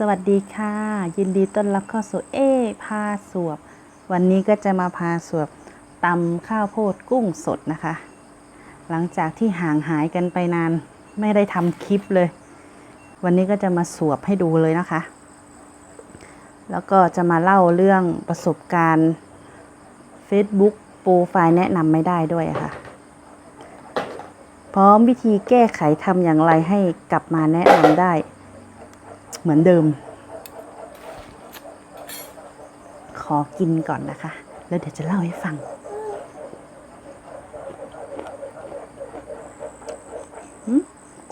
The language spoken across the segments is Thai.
สวัสดีค่ะ ยินดีต้อนรับเข้าสู่เอพาสวบ วันนี้ก็จะมาพาสวบตำข้าวโพดกุ้งสดนะคะ หลังจากที่ห่างหายกันไปนานไม่ได้ทำคลิปเลย วันนี้ก็จะมาสวบให้ดูเลยนะคะ แล้วก็จะมาเล่าเรื่องประสบการณ์ Facebook โปรไฟล์แนะนำไม่ได้ด้วยะค่ะ พร้อมวิธีแก้ไขทำอย่างไรให้กลับมาแนะนำได้ เหมือนเดิม ขอกินก่อนนะคะ แล้วเดี๋ยวจะเล่าให้ฟัง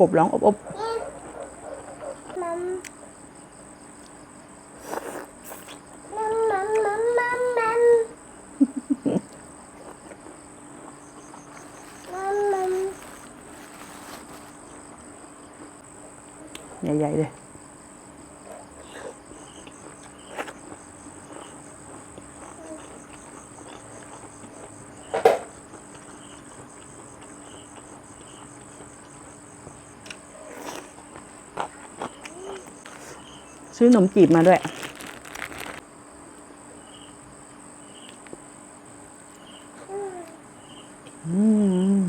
กบร้องอบอบใหญ่ๆเลย ซื้อขนมจีบมาด้วย อืม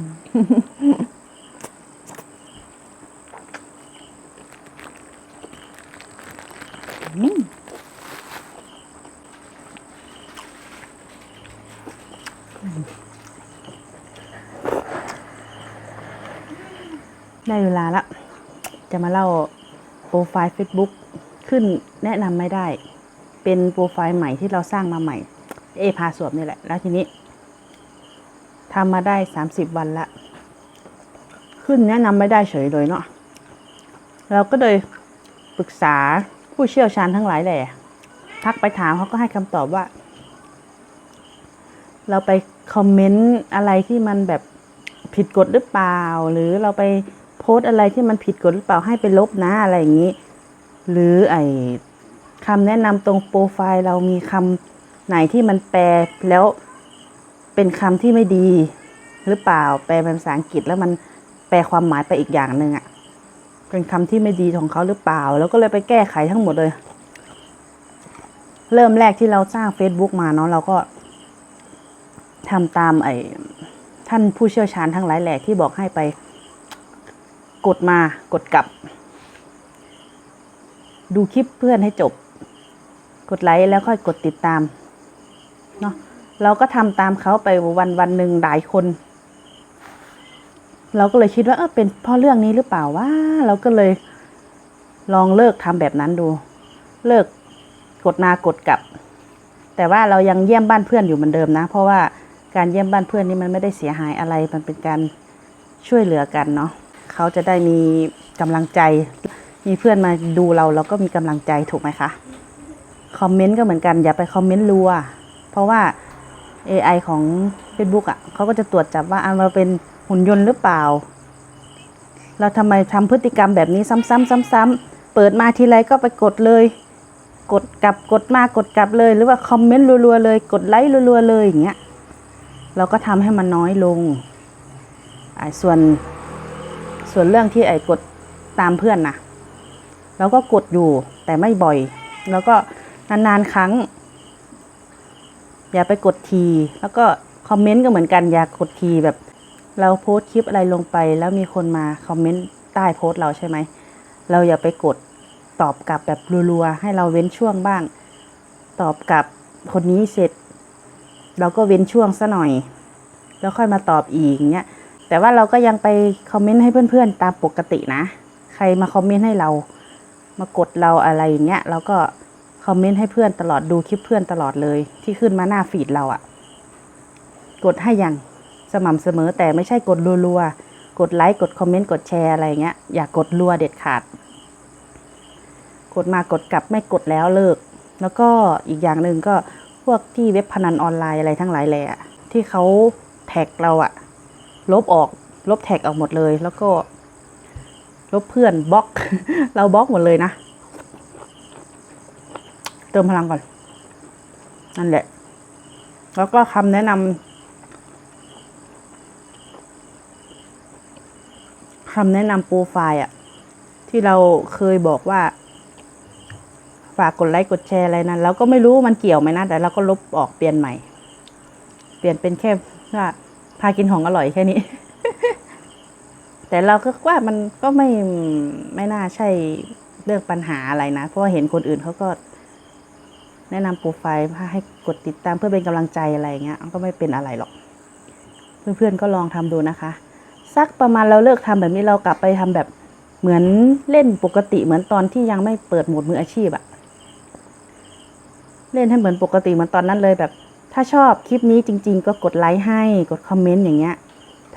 ได้เวลาละ จะมาเล่าโปรไฟล์ Facebook ขึ้นแนะนำไม่ได้ เป็นโปรไฟล์ใหม่ที่เราสร้างมาใหม่ เอพาสวบนี่แหละ แล้วทีนี้ทำมาได้30วันละ ขึ้นแนะนำไม่ได้เฉยเลยเนาะเราก็เลยปรึกษาผู้เชี่ยวชาญทั้งหลายแหละทักไปถามเขาก็ให้คำตอบว่า เราไปคอมเมนต์อะไรที่มันแบบผิดกฎหรือเปล่า หรือเราไปโพสต์อะไรที่มันผิดกฎหรือเปล่าให้ไปลบนะอะไรอย่างนี้ หรือไอคำแนะนำตรงโปรไฟล์เรามีคำไหนที่มันแปลแล้วเป็นคำที่ไม่ดี หรือเปล่าแปลเป็นภาษาอังกฤษแล้วมันแปลความหมายไปอีกอย่างหนึ่งอะเป็นคำที่ไม่ดีของเขาหรือเปล่า แล้วก็เลยไปแก้ไขทั้งหมดเลย เริ่มแรกที่เราสร้าง Facebook มาเนาะเราก็ทำตามไอ้ท่านผู้เชี่ยวชาญทั้งหลายแหล่ที่บอกให้ไป กดมากดกลับ ดูคลิปเพื่อนให้จบ กดไลค์แล้วค่อยกดติดตามเนาะเราก็ทำตามเขาไปวันวันหนึ่งหลายคน เราก็เลยคิดว่าเออเป็นเพราะเรื่องนี้หรือเปล่าว่า เราก็เลยลองเลิกทำแบบนั้นดู เลิกกดมากดกลับ แต่ว่าเรายังเยี่ยมบ้านเพื่อนอยู่เหมือนเดิมนะ เพราะว่าการเยี่ยมบ้านเพื่อนนี่มันไม่ได้เสียหายอะไร มันเป็นการช่วยเหลือกันเนาะเขาจะได้มีกำลังใจ มีเพื่อนมาดูเราเราก็มีกำลังใจถูกไหมคะคอมเมนต์ก็เหมือนกันอย่าไปคอมเมนต์รัว เพราะว่า AI ของ Facebook อะ่ะเขาก็จะตรวจจับว่าอันเราเป็นหุ่นยนต์หรือเปล่า เราทำไมทำพฤติกรรมแบบนี้ซ้ำๆซ้ำๆเปิดมาทีไรก็ไปกดเลย กดกลับกดมากดกลับเลย หรือว่าคอมเมนต์รัวๆเลย กดไลค์รัวๆเลยอย่างเงี้ยเราก็ทำให้มันน้อยลงไอ้ส่วนส่วนเรื่องที่ไอ้กดตามเพื่อนนะ เราก็กดอยู่แต่ไม่บ่อย แล้วก็นานๆครั้ง อย่าไปกดที แล้วก็คอมเมนต์ก็เหมือนกัน อย่ากดทีแบบ เราโพสต์คลิปอะไรลงไป แล้วมีคนมาคอมเมนต์ใต้โพสต์เราใช่ไหมเราอย่าไปกดตอบกลับแบบรัวๆ ให้เราเว้นช่วงบ้าง ตอบกลับคนนี้เสร็จ เราก็เว้นช่วงซะหน่อย แล้วค่อยมาตอบอีกอย่างเงี้ยแต่ว่าเราก็ยังไปคอมเมนต์ให้เพื่อนๆ ตามปกตินะ ใครมาคอมเมนต์ให้เรา มากดเราอะไรอย่างเงี้ยเราก็คอมเมนต์ให้เพื่อนตลอดดูคลิปเพื่อนตลอดเลย ที่ขึ้นมาหน้าฟีดเราอะกดให้อย่างสม่ำเสมอแต่ไม่ใช่กดรัวๆกดไลค์กดคอมเมนต์กดแชร์อะไรเงี้ยอย่ากดรัวเด็ดขาด กดมากดกลับไม่กดแล้วเลิก แล้วก็อีกอย่างหนึ่งก็พวกที่เว็บพนันออนไลน์อะไรทั้งหลายแหละที่เขาแท็กเราอะลบออกลบแท็กออกหมดเลย แล้วก็ ลบเพื่อนบล็อก เราบล็อกหมดเลยนะ เติมพลังก่อน นั่นแหละ แล้วก็คำแนะนำคำแนะนำโปรไฟล์อะที่เราเคยบอกว่า ฝากกดไลค์กดแชร์อะไรนั้นเราก็ไม่รู้มันเกี่ยวไหมนะ แต่เราก็ลบออกเปลี่ยนใหม่ เปลี่ยนเป็นแค่ว่าพากินของอร่อยแค่นี้ แต่เราก็ว่ามันก็ไม่ไม่น่าใช่เรื่องปัญหาอะไรนะ เพราะาเห็นคนอื่นเขาก็ แนะนำโปรไฟล์ให้กดติดตามเพื่อเป็นกำลังใจอะไรเงี้ยก็ไม่เป็นอะไรหรอก เพื่อนๆก็ลองทำดูนะคะ สักประมาณเราเลิกทำแบบนี้เรากลับไปทำแบบเหมือนเล่นปกติเหมือนตอนที่ยังไม่เปิดโหมดมืออาชีพอะเล่นให้เหมือนปกติเหมือนตอนนั้นเลยแบบ ถ้าชอบคลิปนี้จริง ๆ ก็กดไลค์ให้กดคอมเมนต์อย่างเงี้ย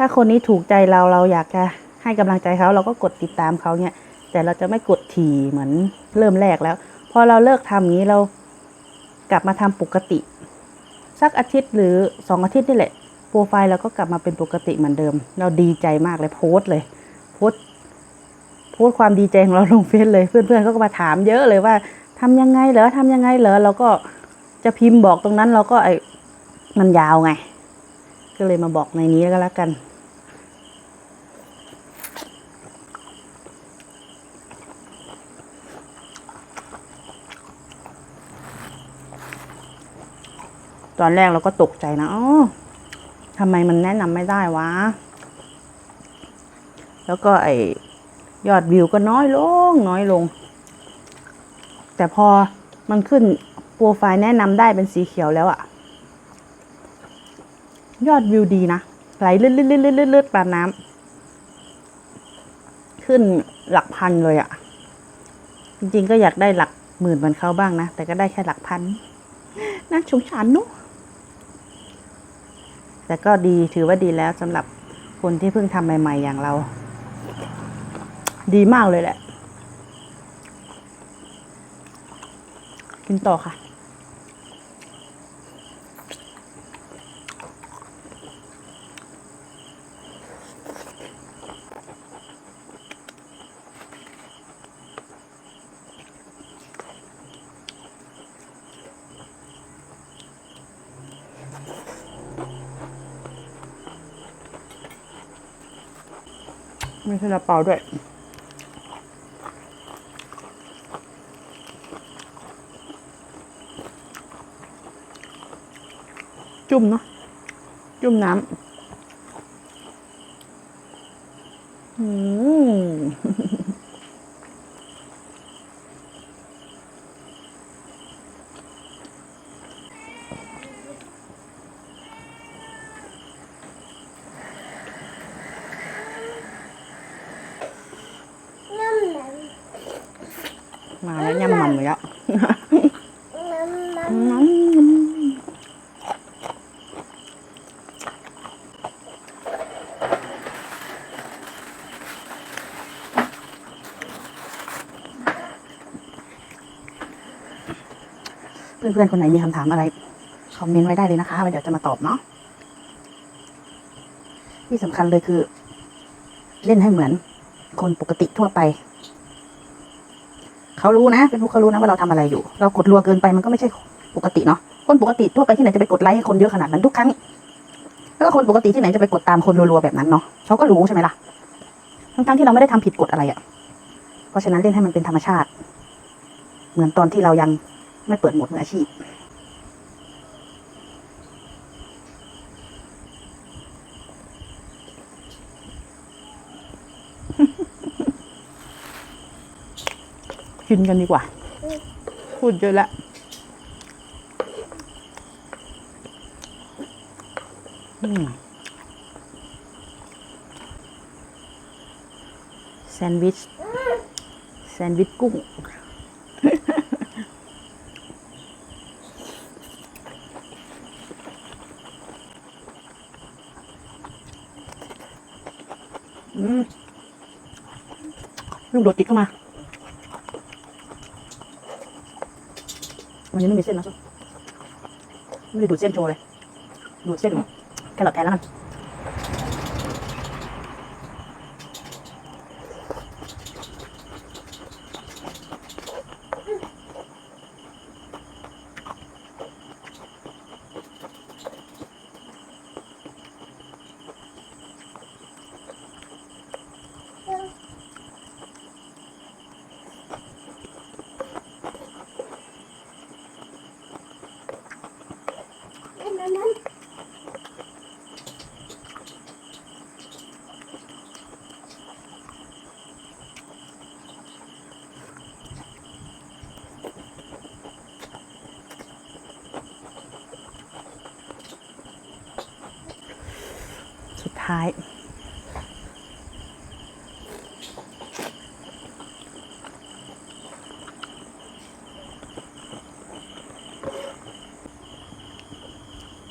ถ้าคนนี้ถูกใจเราเราอยากจะให้กำลังใจเขาเราก็กดติดตามเขาเนี่ย แต่เราจะไม่กดถี่เหมือนเริ่มแรกแล้ว พอเราเลิกทำอย่างนี้เรากลับมาทำปกติ สักอาทิตย์หรือสองอาทิตย์นี่แหละโปรไฟล์เราก็กลับมาเป็นปกติเหมือนเดิม เราดีใจมากเลยโพสต์เลย โพสโพสความดีใจของเราลงเฟซเลย เพื่อนๆเขาก็มาถามเยอะเลยว่าทำยังไงเหรอทำยังไงเหรอเราก็จะพิมพ์บอกตรงนั้นเราก็ไอ้มันยาวไง ก็เลยมาบอกในนี้ก็แล้วกัน ตอนแรกเราก็ตกใจนะอ๋อทำไมมันแนะนำไม่ได้วะ แล้วก็ไอยอดวิวก็น้อยลง น้อยลง แต่พอมันขึ้นโปรไฟล์แนะนำได้เป็นสีเขียวแล้วอะยอดวิวดีนะไหลเลื่อนเลื่อนเลื่อนลื่นลื่นปานน้ำขึ้นหลักพันเลยอะจริงๆก็อยากได้หลักหมื่นเหมือนเขาบ้างนะ แต่ก็ได้แค่หลักพันน่าสงสารเนุ แต่ก็ดีถือว่าดีแล้วสำหรับคนที่เพิ่งทำใหม่ ๆ อย่างเรา ดีมากเลยแหละ กินต่อค่ะ มีซาลาเปาด้วยจุ่มเนาะจุ่มน้ำอืม มาแล้วยำมันเลยอะน้ำมันอืมเพื่อนๆคนไหนมีคำถามอะไร คอมเมนต์ไว้ได้เลยนะคะเดี๋ยวจะมาตอบเนาะที่สำคัญเลยคือ เล่นให้เหมือนคนปกติทั่วไป เขารู้นะเป็นพวกเขารู้นะว่าเราทำอะไรอยู่ เรากดรัวเกินไปมันก็ไม่ใช่ปกติเนาะคนปกติทั่วไปที่ไหนจะไปกดไลค์ให้คนเยอะขนาดนั้นทุกครั้งแล้วก็คนปกติที่ไหนจะไปกดตามคนรัวๆแบบนั้นเนาะเขาก็รู้ใช่ไหมล่ะทั้งที่เราไม่ได้ทำผิดกฎอะไรอะ่ะ เพราะฉะนั้นเล่นให้มันเป็นธรรมชาติ เหมือนตอนที่เรายังไม่เปิดหมดมืออาชีพ กินกันดีกว่า พูดเยอะแล้วแซนด์วิช แซนด์วิชกุ้ง อืมลูกโดดติดเข้ามา มันยังไม่มีเส้นนะซุปไม่ได้ดู ท้าย